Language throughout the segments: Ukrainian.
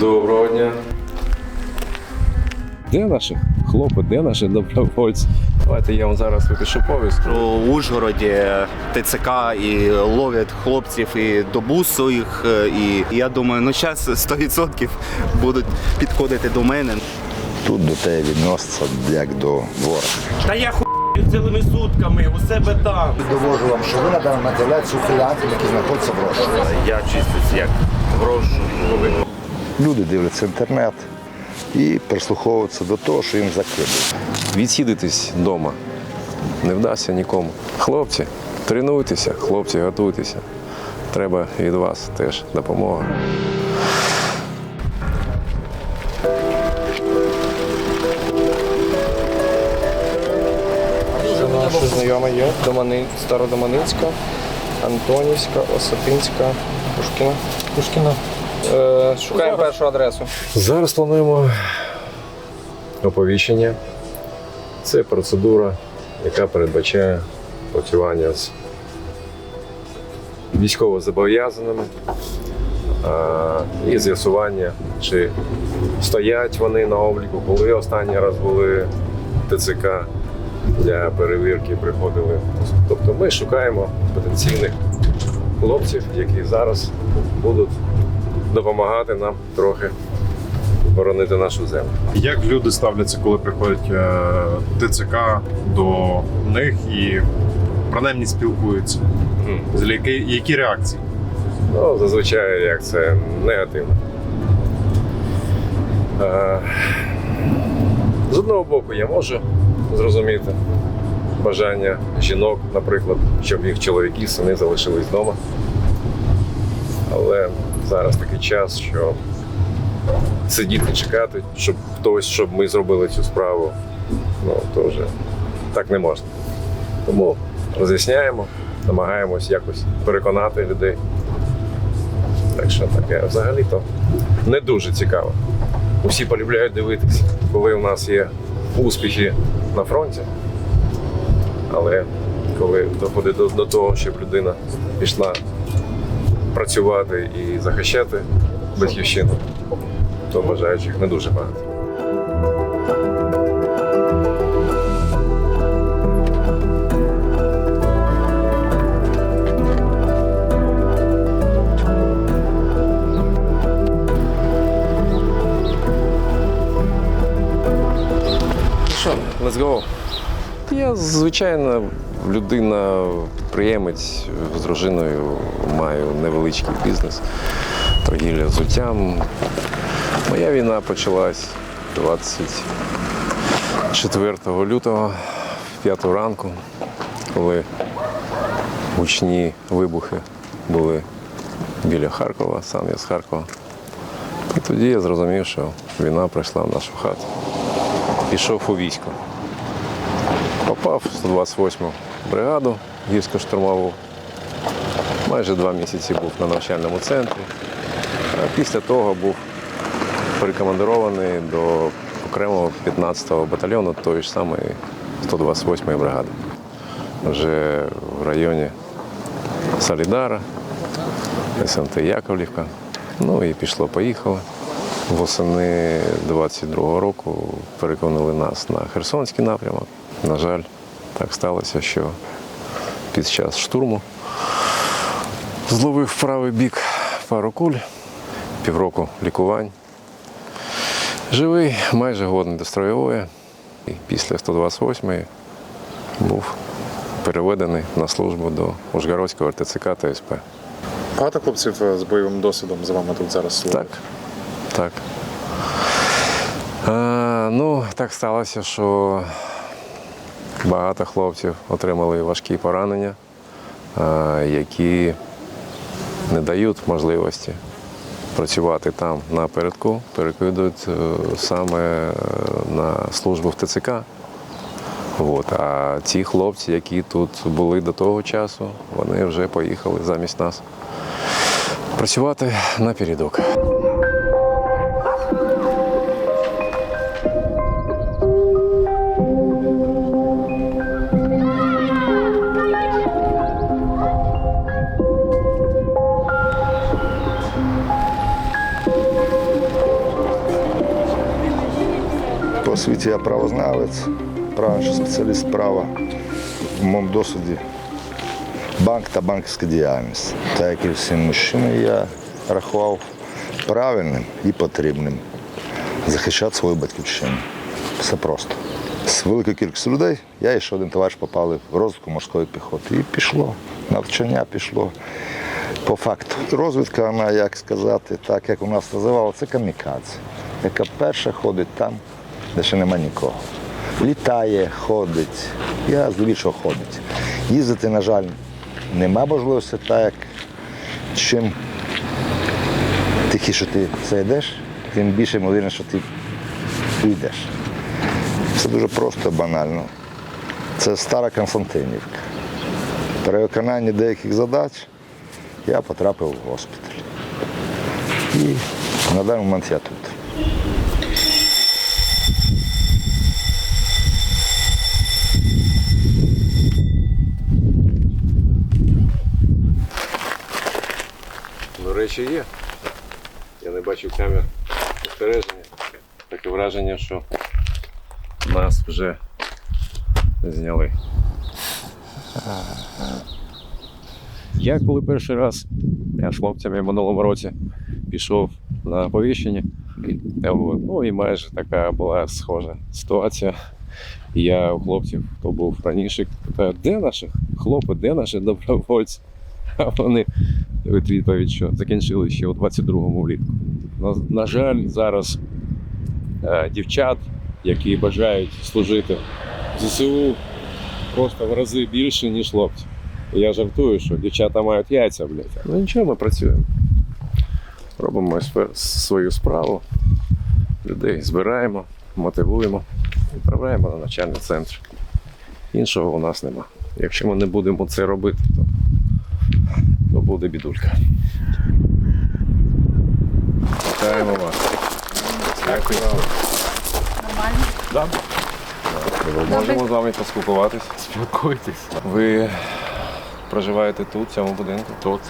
Доброго дня. Де наші хлопи, де наші добровольці? Давайте я вам зараз випишу повістку. У Ужгороді ТЦК і ловлять хлопців і до бусу їх. е, І я думаю, ну зараз 100% будуть підходити до мене. Тут до тебе відноситься як до ворога. Та я хуй цілими сутками у себе там. Довожу вам, що ви надали мотивацію філіантів, які знаходяться в розшуку. Я чистюсь як грошу. Люди дивляться інтернет і прислуховуються до того, що їм закидують. Відсідитись вдома не вдасться нікому. Хлопці, тренуйтеся, хлопці, готуйтеся. Треба від вас теж допомога. Наші знайомі є Домани, Стародоманицька, Антонівська, Осетинська, Пушкіна. Пушкіна. Е, шукаємо першу адресу. Зараз плануємо оповіщення. Це процедура, яка передбачає працювання з військовозобов'язаними і з'ясування, чи стоять вони на обліку, коли останній раз були ТЦК для перевірки приходили. Тобто ми шукаємо потенційних хлопців, які зараз будуть допомагати нам трохи боронити нашу землю. Як люди ставляться, коли приходять е, ТЦК до них і принаймні спілкуються? З які, які реакції? Ну, зазвичай як це негативно. Е, З одного боку, я можу зрозуміти бажання жінок, наприклад, щоб їх чоловіки, сини залишились вдома. Але зараз такий час, що сидіти, чекати, щоб хтось, щоб ми зробили цю справу, ну то вже так не можна. Тому роз'ясняємо, намагаємось якось переконати людей. Так що таке взагалі-то не дуже цікаво. Усі полюбляють дивитися, коли у нас є успіхи на фронті. Але коли доходить до, до того, щоб людина пішла працювати і захищати батьківщину, то бажаючих не дуже багато. Let's go. Я звичайно людина, підприємець з дружиною маю невеличкий бізнес, торгівля взуттям. Моя війна почалась 24 лютого, в 5 ранку, коли гучні вибухи були біля Харкова, сам я з Харкова. І тоді я зрозумів, що війна прийшла в нашу хату. Пішов у військо. Попав в 128-му бригаду гірсько-штурмову. Майже два місяці був на навчальному центрі. А після того був перекомандирований до окремого 15-го батальйону тої ж самої 128-ї бригади. Вже в районі Солідара, СМТ Яковлівка. Ну і пішло-поїхало. Восени 22-го року переконали нас на Херсонський напрямок. На жаль, так сталося, що під час штурму зловив в правий бік пару куль, півроку лікувань. Живий, майже годний до строєвої. І після 128-ї був переведений на службу до Ужгородського РТЦК та СП. Багато хлопців е, з бойовим досвідом з вами тут зараз Так. Так. А, ну, так сталося, що багато хлопців отримали важкі поранення, які не дають можливості працювати там напередку, перекидують е, саме е, на службу в ТЦК. От. А ті хлопці, які тут були до того часу, вони вже поїхали замість нас працювати на освіті я правознавець, правильний спеціаліст права. В моєму досвіді банк та банківська діяльність. Так як і всі мужчини, я рахував правильним і потрібним захищати свою батьківщину. Все просто. З великою кількістю людей я і ще один товариш попали в розвитку морської піхоти. І пішло. Навчання пішло. По факту. Розвідка, вона, як сказати, так як у нас називали, це камікадзе, яка перша ходить там, де ще нема нікого. Літає, ходить. Я здебільшого ходить. Їздити, на жаль, нема можливості так, як чим тихіше ти це йдеш, тим більше ймовірно, що ти йдеш. Все дуже просто, банально. Це стара Константинівка. При виконанні деяких задач я потрапив в госпіталь. І на даний момент я тут. Речі, є. Я не бачив камер спостереження. Таке враження, що нас вже зняли. Я коли перший раз я з хлопцями в минулому році пішов на оповіщення, е, ну і майже така була схожа ситуація. Я у хлопців, хто був раніше, питаю, де наші хлопці, де наші добровольці? А вони дають відповідь, що закінчили ще у 22-му влітку. На, на жаль, зараз е, дівчат, які бажають служити в ЗСУ, просто в рази більше, ніж хлопці. Я жартую, що дівчата мають яйця, блядь. Ну нічого, ми працюємо. Робимо свою справу, людей збираємо, мотивуємо, відправляємо на навчальний центр. Іншого у нас нема. Якщо ми не будемо це робити, то буде бідулька. Вітаємо вас. Дякую. Нормально? Так. Можемо з вами поспілкуватись. Спілкуйтесь. Ви проживаєте тут, в цьому будинку? Тут.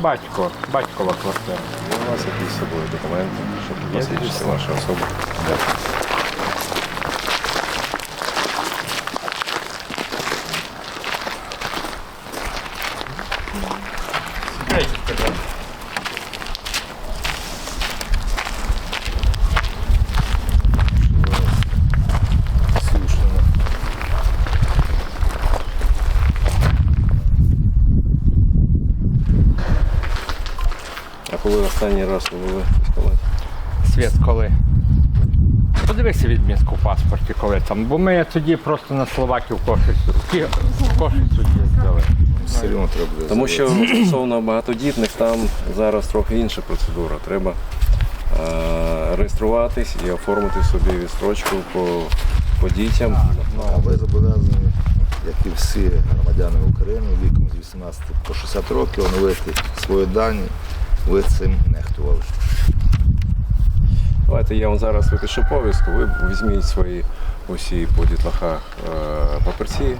Батько, батькова квартира. Є у вас якісь з собою документи, щоб посвідчити вашу особу? А коли останній раз ви були в військкоматі? Світ коли? Подивися відмітку в паспорті, коли там. Бо ми тоді просто на Словаків Кошицю. Кі- в Кошицю їздили. Все одно треба буде Тому що стосовно багатодітних там зараз трохи інша процедура. Треба е, реєструватись і оформити собі відстрочку по, по дітям. А ви зобов'язані, як і всі громадяни України віком з 18 по 60 років, оновити свої дані. Ви цим нехтували. Давайте я вам зараз випишу повістку, ви візьміть свої усі по дітлахах е, папірці.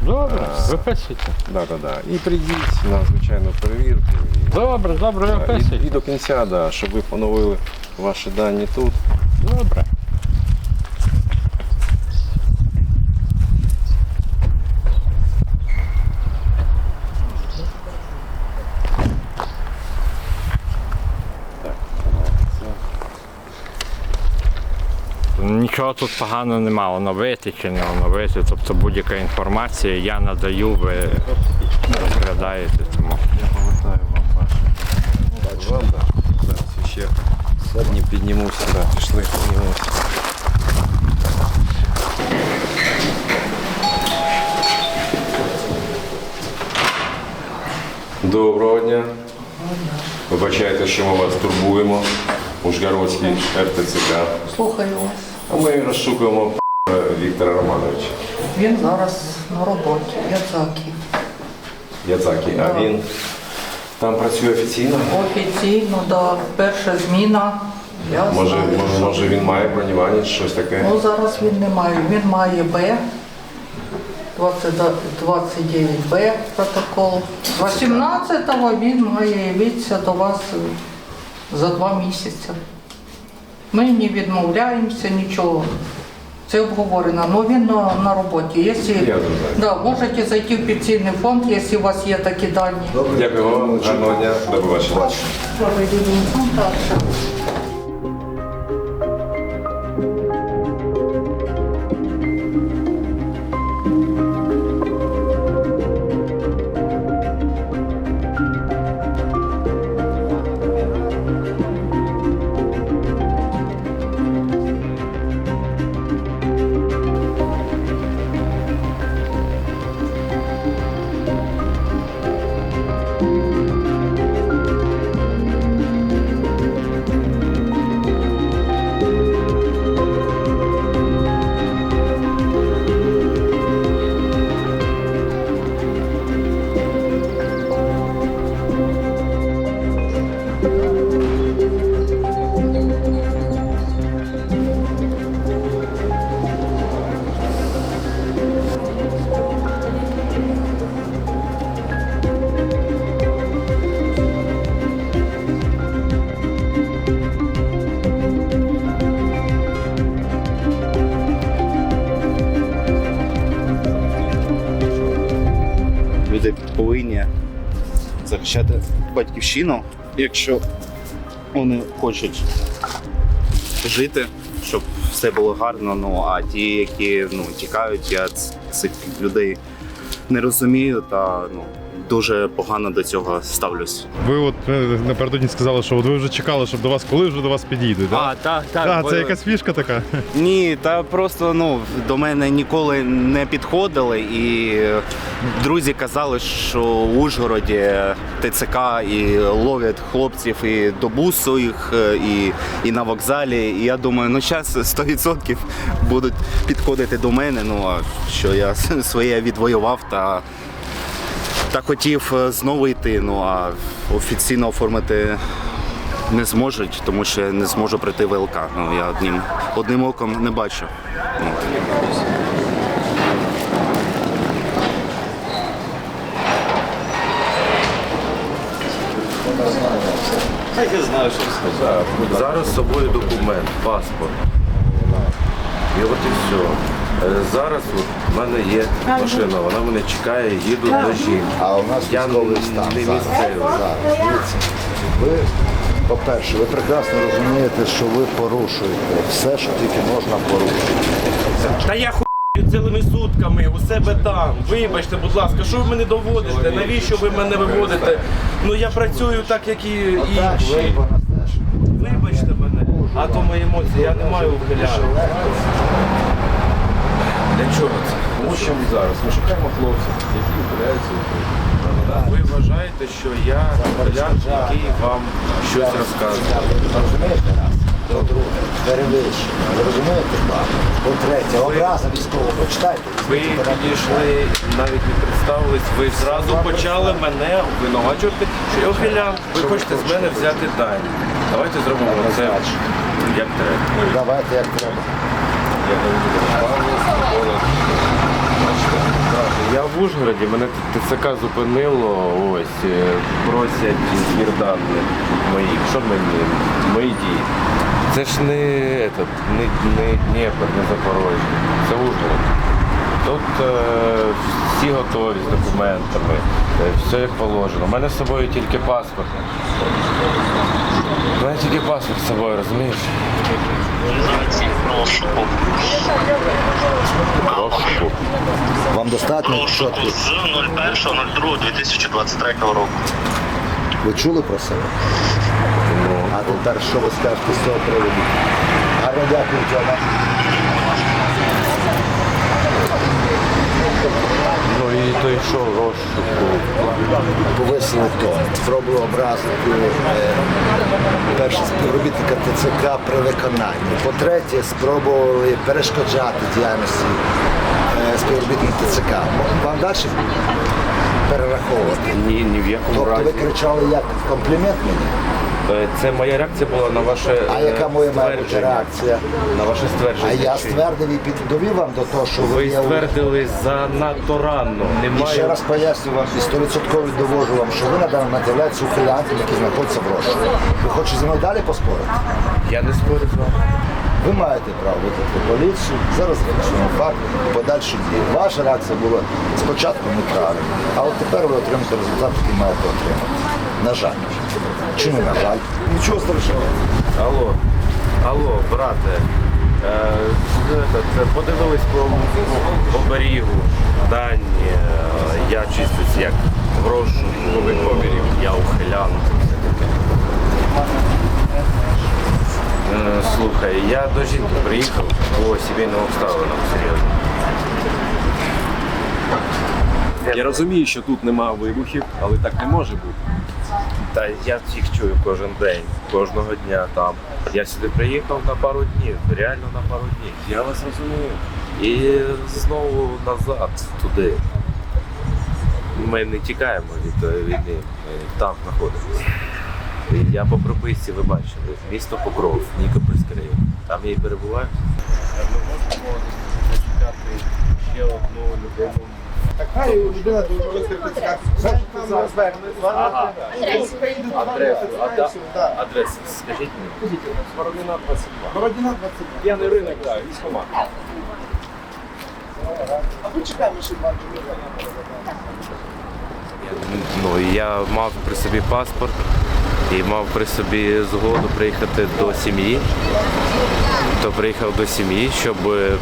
Добре, виписуйте. Да, да, да. І прийдіть на звичайну перевірку. І, Добре, добре, Да, і, і до кінця, да, щоб ви поновили ваші дані тут. Добре. Нічого тут поганого немає, оновити чи не оновити. Тобто будь-яка інформація я надаю, ви розглядаєте. Тому. Я повертаю вам да. Зараз ще не піднімуся, да, пішли, піднімуся. Доброго дня. Вибачайте, що ми вас турбуємо. Ужгородський РТЦК. Слухаю вас. А ми розшукуємо Віктора Романовича. Він зараз на роботі, Яцакі. Яцакі. А він там працює офіційно? Офіційно, да, перша зміна. Я Може, знаю, може, що- може він має бронювання чи щось таке? Ну зараз він не має. Він має Б. 29Б протокол. 18-го він має явитися до вас за два місяці. Ми не відмовляємося, нічого. Це обговорено. Ну він на, на роботі. Якщо, да, можете зайти в пенсійний фонд, якщо у вас є такі дані. Дякую вам, гарного дня, до побачення. Захищати батьківщину, якщо вони хочуть жити, щоб все було гарно. Ну а ті, які ну, тікають, я цих людей не розумію та ну, дуже погано до цього ставлюсь. Ви от е, напередодні сказали, що от ви вже чекали, щоб до вас, коли вже до вас підійдуть. А, так, так. Так, бо- це якась фішка така. Ні, та просто ну до мене ніколи не підходили, і друзі казали, що в Ужгороді ТЦК і ловлять хлопців і до бусу їх, е, і, і на вокзалі. І я думаю, ну зараз 100% будуть підходити до мене. Ну а що я своє відвоював та. Та хотів е, знову йти, ну а офіційно оформити не зможуть, тому що я не зможу прийти в ЛК. Ну я одним одним оком не бачу. Ну, Зараз з собою документ, паспорт. І от і все. Е, Зараз от в мене є машина, вона мене чекає, їду до жінки. А у нас Я військовий не стан зараз. місцевий. Зараз, дивіться. Ви, по-перше, ви прекрасно розумієте, що ви порушуєте все, що тільки можна порушити. Та я хуй цілими сутками у себе там. Вибачте, будь ласка, що ви мене доводите? Навіщо ви мене виводите? Ну я працюю так, як і інші. Вибачте мене, а то мої емоції, я не маю ухиляти. Чого це? Тому що зараз ми шукаємо хлопців, які ухиляються від України. Ви вважаєте, що я ухилян, який вам щось розказує. Розумієте? По-друге, перевищення. Ви розумієте? По-третє, образа військова. Прочитайте. Ви підійшли, навіть не представились, ви зразу почали мене обвинувачувати, що я ухилян. Ви хочете з мене взяти дані. Давайте зробимо це як треба. Давайте як треба. Я в Ужгороді, мене ТЦК зупинило, ось, е, просять збір даних моїх. Що мені? Мої дії. Це ж не, этот, не, не Дніпро, не Запорожжя, це Ужгород. Тут е, всі готові з документами, е, все як положено. У мене з собою тільки паспорт. Мене тільки паспорт з собою, розумієш? Прошу. Вам достатньо Прошу з 01.02.2023 року. Ви чули про себе? А тепер що ви скажете з цього приводу? Гарно дякую, Тьома. Ну і то йшов розшуку. Повисили тон. Спробували образити е, перше співробітника ТЦК при виконанні. По-третє, спробували перешкоджати діяльності е, співробітників ТЦК. Вам далі перераховувати. Ні, ні в якому Тобто ви кричали як комплімент мені? Е, Це моя реакція була на ваше А е, яка моя має бути реакція? На ваше ствердження. А я ствердив і під- довів вам до того, що ви Ви ствердили занадто рано. І ще раз поясню вам і 100% довожу вам, що ви надали на телець ухилянтів, які знаходяться в розшуку. Ви хочете зі мною далі поспорити? Я не спорю з вами. Ви маєте право викликати поліцію, зараз фіксуємо факт, подальші дії. Ваша реакція була спочатку неправильна, а от тепер ви отримаєте результат, який маєте отримати. На жаль. Не на жаль? Нічого страшного. Алло, алло, брате. Е, це, це, подивились по, по берегу дані. Е, я чистюсь як грошу, новий поберіг, я ухилян. Все таке. Е, слухай, я до жінки приїхав по сімейним обставинам серйозно. Я розумію, що тут нема вибухів, але так не може бути. Та я їх чую кожен день, кожного дня там. Я сюди приїхав на пару днів, реально на пару днів. Я вас розумію. І знову назад туди. Ми не тікаємо від війни, ми там знаходимося. Я по прописці ви бачили, місто Покров, Нікопольський район. Там я і перебуваю. Ми можемо зачекати ще одну людину. Ага. Адресу, ада- адресу, скажіть мені. Бородина 22. Бородина 22. П'яний ринок, так, військомат. Ну, я мав при собі паспорт і мав при собі згоду приїхати до сім'ї. То приїхав до сім'ї, щоб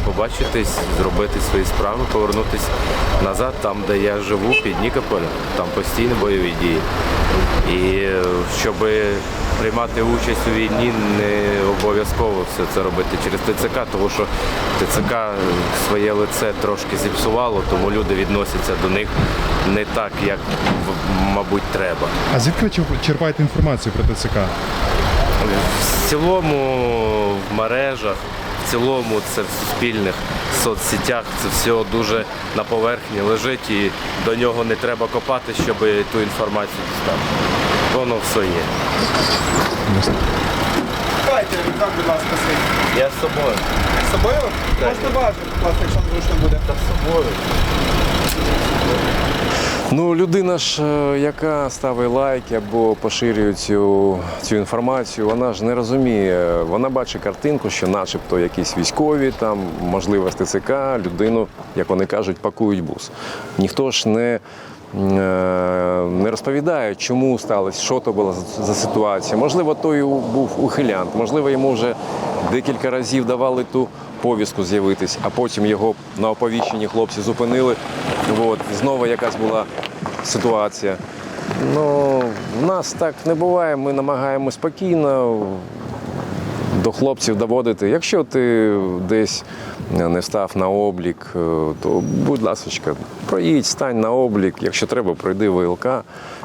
побачитись, зробити свої справи, повернутися назад, там, де я живу, під Нікополем, там постійно бойові дії. І е, щоб приймати участь у війні, не обов'язково все це робити через ТЦК, тому що ТЦК своє лице трошки зіпсувало, тому люди відносяться до них не так, як мабуть треба. А звідки ви черпаєте інформацію про ТЦК? В цілому в мережах, в цілому це в суспільних соцсетях, це все дуже на поверхні лежить і до нього не треба копати, щоб ту інформацію дістати. Воно все є. Давайте, рюкзак, будь ласка, свій. Я з собою. З собою? Можете бажати, будь ласка, якщо зручно буде. Та з собою. Ну, людина ж, е, яка ставить лайки або поширює цю, цю інформацію, вона ж не розуміє. Вона бачить картинку, що начебто якісь військові, там, можливо, ТЦК, людину, як вони кажуть, пакують бус. Ніхто ж не, е, не розповідає, чому сталося, що то була за ситуація. Можливо, той був ухилянт, можливо, йому вже декілька разів давали ту повістку з'явитись, а потім його на оповіщенні хлопці зупинили. От, знову якась була ситуація. Ну, в нас так не буває. Ми намагаємося спокійно до хлопців доводити. Якщо ти десь не став на облік, е, то будь ласка, проїдь, стань на облік. Якщо треба, пройди ВЛК.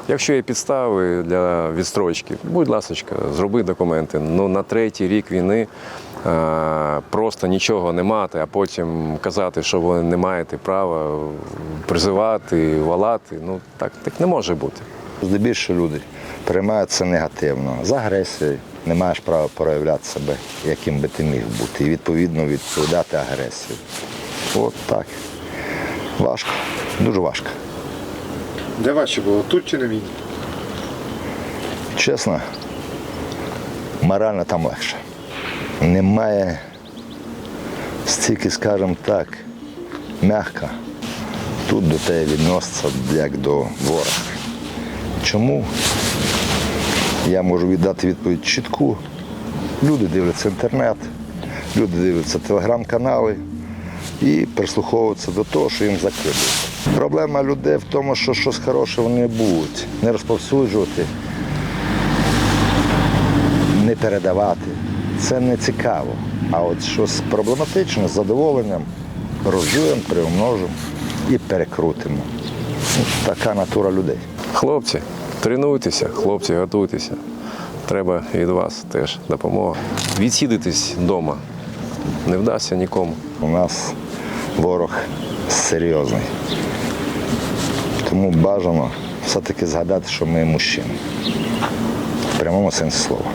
Якщо є підстави для відстрочки, будь ласка, зроби документи. Ну на третій рік війни просто нічого не мати, а потім казати, що ви не маєте права призивати, валати. Ну так, так не може бути. Здебільшого люди приймають це негативно. З агресією не маєш права проявляти себе, яким би ти міг бути, і відповідно відповідати агресію. От так. Важко, дуже важко. Де ваші було? Тут чи на війні? Чесно, морально там легше. Немає стільки, скажімо так, м'яко. Тут до тебе відноситься як до ворога. Чому? Я можу віддати відповідь чітку. Люди дивляться інтернет, люди дивляться телеграм-канали і прислуховуються до того, що їм закидують. Проблема людей в тому, що щось хороше вони будуть, не розповсюджувати не передавати. Це не цікаво. А от щось проблематичне з задоволенням розжуємо, приумножимо і перекрутимо. Така натура людей. Хлопці, тренуйтеся, хлопці, готуйтеся. Треба від вас теж допомога. Відсідитись вдома. Не вдасться нікому. У нас ворог серйозний. Тому бажано все-таки згадати, що ми мужчини. В прямому сенсі слова.